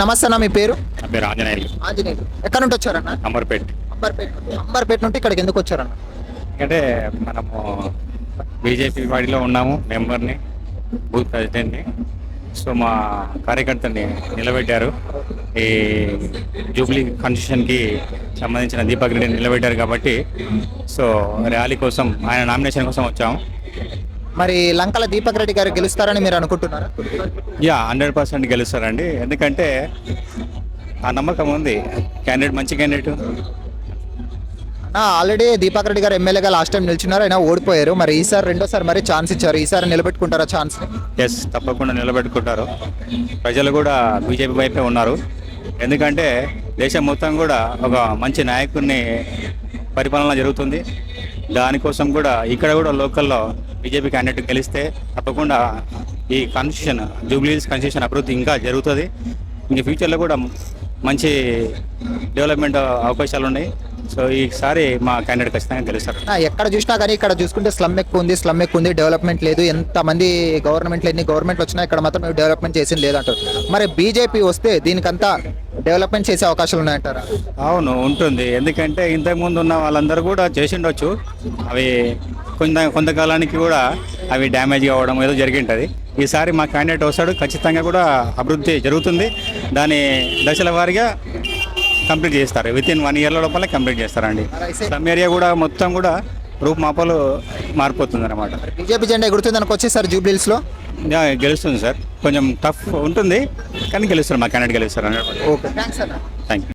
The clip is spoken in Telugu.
నమస్తే అన్న మీ పేరు? నా పేరు ఆంజనేయులు. ఆంజనేయులు. ఎక్కడ నుండి వచ్చారన్న అంబర్పేట్. అంబర్పేట. నుండి అంబర్పేట నుండి ఇక్కడికి ఎందుకు వచ్చారన్న ఎందుకంటే మనము బీజేపీ పార్టీలో ఉన్నాము మెంబర్ని బూత్ ప్రెసిడెంట్ని. సో మా కార్యకర్తని నిలబెట్టారు. ఈ జూబ్లీ కన్స్టిట్యూషన్కి సంబంధించిన దీపక్ రెడ్డిని నిలబెట్టారు కాబట్టి సో ర్యాలీ కోసం ఆయన నామినేషన్ కోసం వచ్చాము. మరి లంకల దీపక్ రెడ్డి గారు గెలుస్తారని మీరు అనుకుంటున్నారా? యా హండ్రెడ్ పర్సెంట్ గెలుస్తారండి. ఎందుకంటే ఆ నమ్మకం ఉంది. క్యాండిడేట్ మంచి క్యాండిడేట్. ఆల్రెడీ దీపక్ రెడ్డి గారు ఎమ్మెల్యేగా లాస్ట్ టైం నిలిచినారు. అయినా ఓడిపోయారు. మరి ఈసారి రెండోసారి మరి ఛాన్స్ ఇచ్చారు. ఈసారి నిలబెట్టుకుంటారా ఛాన్స్? ఎస్ తప్పకుండా నిలబెట్టుకుంటారు. ప్రజలు కూడా బీజేపీ వైపే ఉన్నారు. ఎందుకంటే దేశం మొత్తం కూడా ఒక మంచి నాయకుడిని పరిపాలన జరుగుతుంది. దానికోసం కూడా ఇక్కడ కూడా లోకల్లో బీజేపీ క్యాండిడేట్ గెలిస్తే తప్పకుండా ఈ కాన్స్టిట్యూషన్ జూబ్లీస్ కాన్స్టిట్యూషన్ అభివృద్ధి ఇంకా జరుగుతుంది. ఇంక ఫ్యూచర్లో కూడా మంచి డెవలప్మెంట్ అవకాశాలు ఉన్నాయి. సో ఈసారి మా క్యాండిడేట్ ఖచ్చితంగా గెలుస్తారు. ఎక్కడ చూసినా కానీ ఇక్కడ చూసుకుంటే స్లమ్ ఎక్కువ ఉంది స్లమ్ ఎక్కువ ఉంది డెవలప్మెంట్ లేదు. ఎంతమంది గవర్నమెంట్లు ఎన్ని గవర్నమెంట్లు వచ్చినా ఇక్కడ మాత్రం డెవలప్మెంట్ చేసింది లేదంటారు. మరి బీజేపీ వస్తే దీనికంతా డెవలప్మెంట్ చేసే అవకాశాలు ఉన్నాయంటారా? అవును ఉంటుంది. ఎందుకంటే ఇంతకుముందు ఉన్న వాళ్ళందరూ కూడా చేసిండొచ్చు. అవి కొంత కొంతకాలానికి కూడా అవి డ్యామేజ్ కావడం ఏదో జరిగింటుంది. ఈసారి మా క్యాండిడేట్ వస్తాడు ఖచ్చితంగా కూడా అభివృద్ధి జరుగుతుంది. దాని దశల వారీగా కంప్లీట్ చేస్తారు. విత్ ఇన్ వన్ ఇయర్ల లోపల కంప్లీట్ చేస్తారండి. సమ్ ఏరియా కూడా మొత్తం కూడా రూపుమాపలు మారిపోతుంది అనమాట బీజేపీ జెండా ఎగురుతుంది అనుకోవచ్చు సార్ జూబ్లీస్లో గెలుస్తుంది సార్. కొంచెం టఫ్ ఉంటుంది కానీ గెలుస్తారు మా క్యాండిడేట్ గెలుస్తారు ఓకే. థ్యాంక్స్ అన్న. Thank you